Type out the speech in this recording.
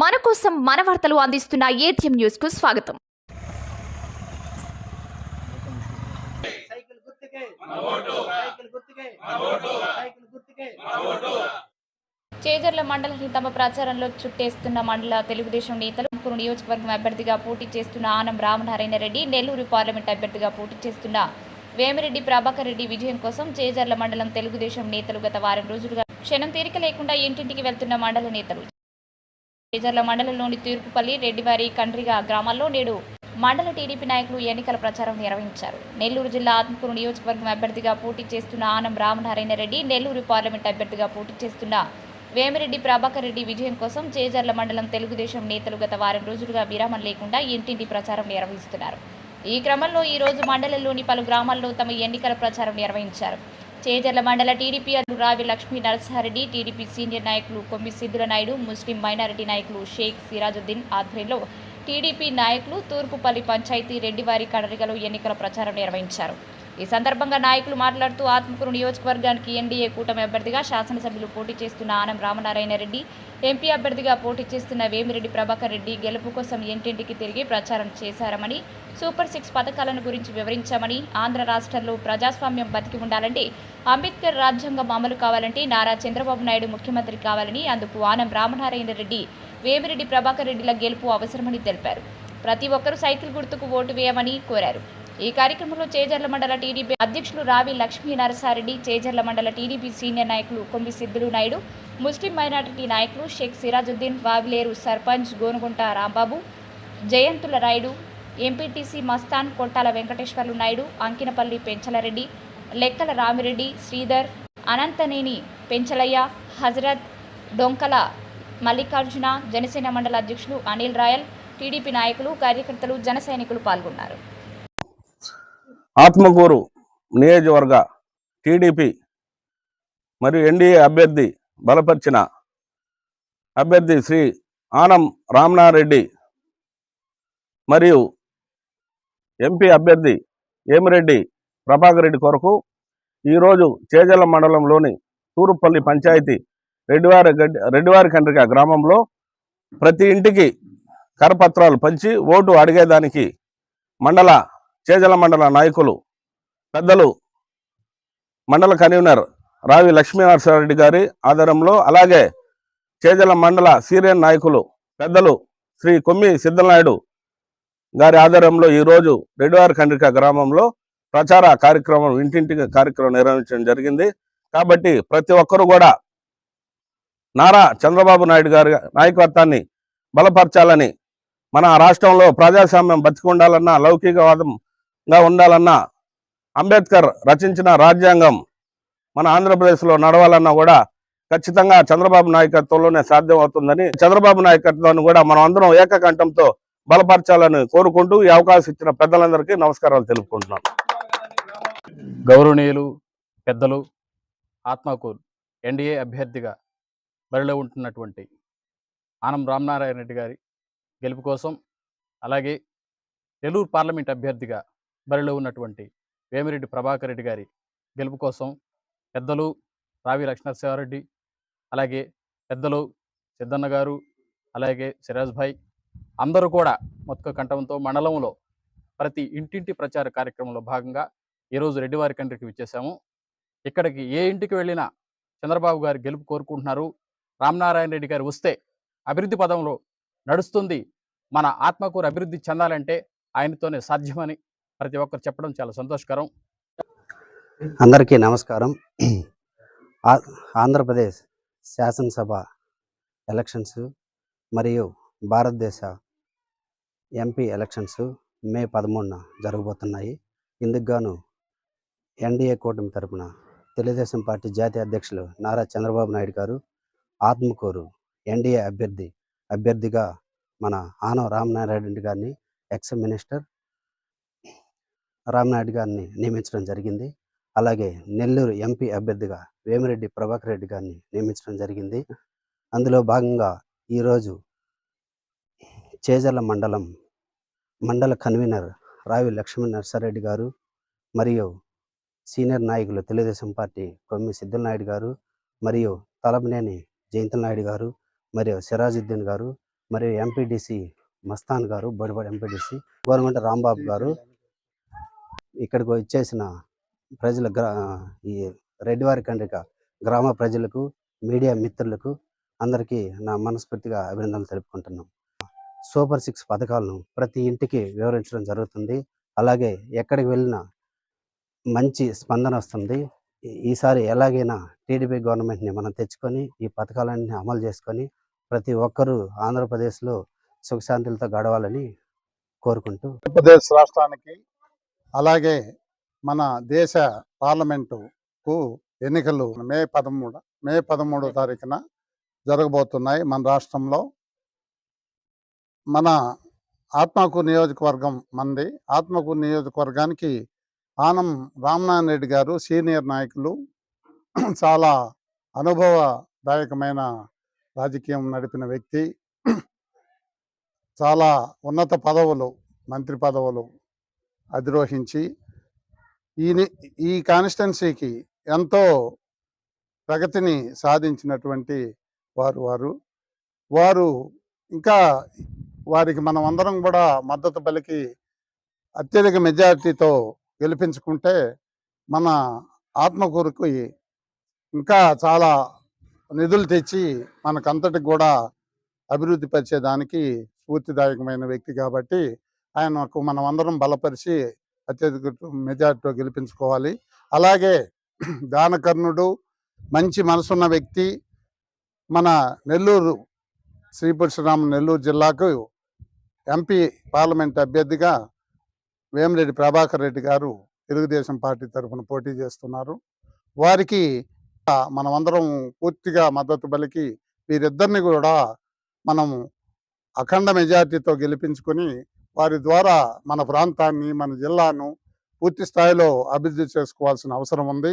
మన కోసం మన వార్తలు అందిస్తున్న ఏటీఎం న్యూస్కు స్వాగతం. చేజర్ల మండలిని తమ ప్రచారంలో చుట్టేస్తున్న మండల తెలుగుదేశం నేతలు ముగ్గురు నియోజకవర్గం అభ్యర్థిగా పోటీ చేస్తున్న ఆనం రామనారాయణ రెడ్డి నెల్లూరు పార్లమెంట్ అభ్యర్థిగా పోటీ చేస్తున్న వేమిరెడ్డి ప్రభాకర్ రెడ్డి విజయం కోసం చేజర్ల మండలం తెలుగుదేశం నేతలు గత వారం రోజులుగా క్షణం తీరిక లేకుండా ఇంటింటికి వెళ్తున్న మండల నేతలు. చేజర్ల మండలంలోని తూర్పుపల్లి రెడ్డివారి కండ్రిగా గ్రామాల్లో నేడు మండల టీడీపీ నాయకులు ఎన్నికల ప్రచారం నిర్వహించారు. నెల్లూరు జిల్లా ఆత్మకూరు నియోజకవర్గం అభ్యర్థిగా పోటీ చేస్తున్న ఆనం రామనారాయణ రెడ్డి నెల్లూరు పార్లమెంట్ అభ్యర్థిగా పోటీ చేస్తున్న వేమిరెడ్డి ప్రభాకర్ రెడ్డి విజయం కోసం చేజర్ల మండలం తెలుగుదేశం నేతలు గత వారం రోజులుగా విరామం లేకుండా ఇంటింటి ప్రచారం నిర్వహిస్తున్నారు. ఈ క్రమంలో ఈరోజు మండలంలోని పలు గ్రామాల్లో తమ ఎన్నికల ప్రచారం నిర్వహించారు. చేజర్ల మండల టీడీపీ అధ్యక్షులు రావి లక్ష్మీ నరసారెడ్డి టీడీపీ సీనియర్ నాయకులు కొమ్మి సిద్ధుల నాయుడు ముస్లిం మైనారిటీ నాయకులు షేక్ సిరాజుద్దీన్ ఆధ్వర్యంలో టీడీపీ నాయకులు తూర్పుపల్లి పంచాయతీ రెడ్డివారి కడరిగలో ఎన్నికల ప్రచారం నిర్వహించారు. ఈ సందర్భంగా నాయకులు మాట్లాడుతూ ఆత్మకూరు నియోజకవర్గానికి ఎన్డీఏ కూటమి అభ్యర్థిగా శాసనసభ్యులు పోటీ చేస్తున్న ఆనం రామనారాయణ రెడ్డి ఎంపీ అభ్యర్థిగా పోటీ చేస్తున్న వేమిరెడ్డి ప్రభాకర్ రెడ్డి గెలుపు కోసం ఇంటింటికి తిరిగి ప్రచారం చేశారమని సూపర్ సిక్స్ పథకాలను గురించి వివరించామని ఆంధ్ర రాష్ట్రంలో ప్రజాస్వామ్యం బతికి ఉండాలంటే అంబేద్కర్ రాజ్యాంగం అమలు కావాలంటే నారా చంద్రబాబు నాయుడు ముఖ్యమంత్రి కావాలని అందుకు ఆనం రామనారాయణ రెడ్డి వేమిరెడ్డి ప్రభాకర్ రెడ్డిల గెలుపు అవసరమని తెలిపారు. ప్రతి ఒక్కరూ సైకిల్ గుర్తుకు ఓటు వేయమని కోరారు. ఈ కార్యక్రమంలో చేజర్ల మండల టీడీపీ అధ్యక్షులు రావి లక్ష్మీ నరసారెడ్డి చేజర్ల మండల టీడీపీ సీనియర్ నాయకులు కొమ్మి సిద్ధులు నాయుడు ముస్లిం మైనారిటీ నాయకులు షేక్ సిరాజుద్దీన్ వావిలేరు సర్పంచ్ గోనుగుంట రాంబాబు జయంతుల రాయుడు ఎంపీటీసీ మస్తాన్ కొట్టాల వెంకటేశ్వర్లు నాయుడు అంకినపల్లి పెంచలరెడ్డి లెక్కల రామిరెడ్డి శ్రీధర్ అనంతనేని పెంచలయ్య హజరత్ డొంకల మల్లికార్జున జనసేన మండల అధ్యక్షులు అనిల్ రాయల్ టీడీపీ నాయకులు కార్యకర్తలు జన సైనికులు పాల్గొన్నారు. ఆత్మకూరు నియోజకవర్గ టీడీపీ మరియు ఎన్డీఏ అభ్యర్థి బలపరిచిన అభ్యర్థి శ్రీ ఆనం రామనారెడ్డి మరియు ఎంపీ అభ్యర్థి ఏమిరెడ్డి ప్రభాకర్ రెడ్డి కొరకు ఈరోజు చేజల మండలంలోని తూరుపల్లి పంచాయతీ రెడ్డివారి గడ్డి రెడ్డివారి కండ్రిక గ్రామంలో ప్రతి ఇంటికి కరపత్రాలు పంచి ఓటు అడిగేదానికి మండల చేజల మండల నాయకులు పెద్దలు మండల కన్వీనర్ రావి లక్ష్మీనరసింహారెడ్డి గారి ఆధ్వర్యంలో అలాగే చేజల మండల సీనియర్ నాయకులు పెద్దలు శ్రీ కొమ్మి సిద్ధనాయుడు గారి ఆధ్వర్యంలో ఈరోజు రెడ్డివారి కండ్రిక గ్రామంలో ప్రచార కార్యక్రమం ఇంటింటికి కార్యక్రమం నిర్వహించడం జరిగింది. కాబట్టి ప్రతి ఒక్కరూ కూడా నారా చంద్రబాబు నాయుడు గారి నాయకత్వాన్ని బలపరచాలని మన రాష్ట్రంలో ప్రజాస్వామ్యం బతికుండాలన్నా లౌకికవాదంగా ఉండాలన్నా అంబేద్కర్ రచించిన రాజ్యాంగం మన ఆంధ్రప్రదేశ్లో నడవాలన్నా కూడా ఖచ్చితంగా చంద్రబాబు నాయకత్వంలోనే సాధ్యం అవుతుందని చంద్రబాబు నాయకత్వాన్ని కూడా మనం అందరం ఏకకంఠంతో బలపరచాలని కోరుకుంటూ ఈ అవకాశం ఇచ్చిన పెద్దలందరికీ నమస్కారాలు తెలుపుకుంటున్నాను. గౌరవనీయులు పెద్దలు ఆత్మకూరు ఎన్డీఏ అభ్యర్థిగా బరిలో ఉంటున్నటువంటి ఆనం రామనారాయణ రెడ్డి గారి గెలుపు కోసం అలాగే నెల్లూరు పార్లమెంట్ అభ్యర్థిగా బరిలో ఉన్నటువంటి వేమిరెడ్డి ప్రభాకర్ రెడ్డి గారి గెలుపు కోసం పెద్దలు రావి లక్ష్మణశివారెడ్డి అలాగే పెద్దలు సిద్ధన్న గారు అలాగే సిరాజ్ భాయ్ అందరూ కూడా మొత్తం కంఠంతో మండలంలో ప్రతి ఇంటింటి ప్రచార కార్యక్రమంలో భాగంగా ఈరోజు రెడ్డివారి కండ్రికి విచ్చేసాము ఇక్కడికి ఏ ఇంటికి వెళ్ళినా చంద్రబాబు గారు గెలుపు కోరుకుంటున్నారు. రామనారాయణ రెడ్డి గారు వస్తే అభివృద్ధి పదంలో నడుస్తుంది. మన ఆత్మకూరు అభివృద్ధి చెందాలంటే ఆయనతోనే సాధ్యమని ప్రతి ఒక్కరు చెప్పడం చాలా సంతోషకరం. అందరికీ నమస్కారం. ఆ- ఆంధ్రప్రదేశ్ శాసనసభ ఎలక్షన్స్ మరియు భారతదేశ ఎంపీ ఎలక్షన్స్ మే పదమూడున జరగబోతున్నాయి. ఇందుకు గాను ఎన్డీఏ కూటమి తరపున తెలుగుదేశం పార్టీ జాతీయ అధ్యక్షులు నారా చంద్రబాబు నాయుడు గారు ఆత్మకూరు ఎన్డీఏ అభ్యర్థి అభ్యర్థిగా మన ఆనవ రామనారాయణ రెడ్డి గారిని ఎక్స్ మినిస్టర్ రామనాయుడు గారిని నియమించడం జరిగింది. అలాగే నెల్లూరు ఎంపీ అభ్యర్థిగా వేమిరెడ్డి ప్రభాకర్ రెడ్డి గారిని నియమించడం జరిగింది. అందులో భాగంగా ఈరోజు చేజర్ల మండలం మండల కన్వీనర్ రావి లక్ష్మీ నర్సారెడ్డి గారు మరియు సీనియర్ నాయకులు తెలుగుదేశం పార్టీ కొమ్మి సిద్ధులనాయుడు గారు మరియు తలపనేని జయంతుల నాయుడు గారు మరియు సిరాజుద్దీన్ గారు మరియు ఎంపీడీసీ మస్తాన్ గారు బడిబడి ఎంపీడీసీ గవర్నమెంట్ రాంబాబు గారు ఇక్కడికి వచ్చేసిన ప్రజల గ్రా ఈ రెడ్డివారి కండ్రిక గ్రామ ప్రజలకు మీడియా మిత్రులకు అందరికీ నా మనస్ఫూర్తిగా అభినందనలు తెలుపుకుంటున్నాం. సూపర్ సిక్స్ పథకాలను ప్రతి ఇంటికి వివరించడం జరుగుతుంది. అలాగే ఎక్కడికి వెళ్ళినా మంచి స్పందన వస్తుంది. ఈసారి ఎలాగైనా టీడీపీ గవర్నమెంట్ని మనం తెచ్చుకొని ఈ పథకాలన్నీ అమలు చేసుకొని ప్రతి ఒక్కరూ ఆంధ్రప్రదేశ్లో సుఖశాంతులతో గడవాలని కోరుకుంటూ ఆంధ్రప్రదేశ్ రాష్ట్రానికి అలాగే మన దేశ పార్లమెంటుకు ఎన్నికలు మే పదమూడు మే పదమూడో తారీఖున జరగబోతున్నాయి మన రాష్ట్రంలో. మన ఆత్మకూరు నియోజకవర్గం మంది ఆత్మకూరు నియోజకవర్గానికి ఆనం రామనారాయణ రెడ్డి గారు సీనియర్ నాయకులు. చాలా అనుభవదాయకమైన రాజకీయం నడిపిన వ్యక్తి. చాలా ఉన్నత పదవులు మంత్రి పదవులు అధిరోహించి ఈ ఈ కాన్స్టిట్యున్సీకి ఎంతో ప్రగతిని సాధించినటువంటి వారు వారు. వారు ఇంకా వారికి మనం అందరం కూడా మద్దతు పలికి అత్యధిక మెజారిటీతో గెలిపించుకుంటే మన ఆత్మకూరుకి ఇంకా చాలా నిధులు తెచ్చి మనకంతటికి కూడా అభివృద్ధి పరిచేదానికి స్ఫూర్తిదాయకమైన వ్యక్తి కాబట్టి ఆయనకు మనం అందరం బలపరిచి అత్యధిక మెజార్టీతో గెలిపించుకోవాలి. అలాగే దానకర్ణుడు మంచి మనసున్న వ్యక్తి మన నెల్లూరు శ్రీ పరశురామ నెల్లూరు జిల్లాకు ఎంపీ పార్లమెంట్ అభ్యర్థిగా వేమిరెడ్డి ప్రభాకర్ రెడ్డి గారు తెలుగుదేశం పార్టీ తరఫున పోటీ చేస్తున్నారు. వారికి మనమందరం పూర్తిగా మద్దతు పలికి వీరిద్దరిని కూడా మనము అఖండ మెజార్టీతో గెలిపించుకొని వారి ద్వారా మన ప్రాంతాన్ని మన జిల్లాను పూర్తి స్థాయిలో అభివృద్ధి చేసుకోవాల్సిన అవసరం ఉంది.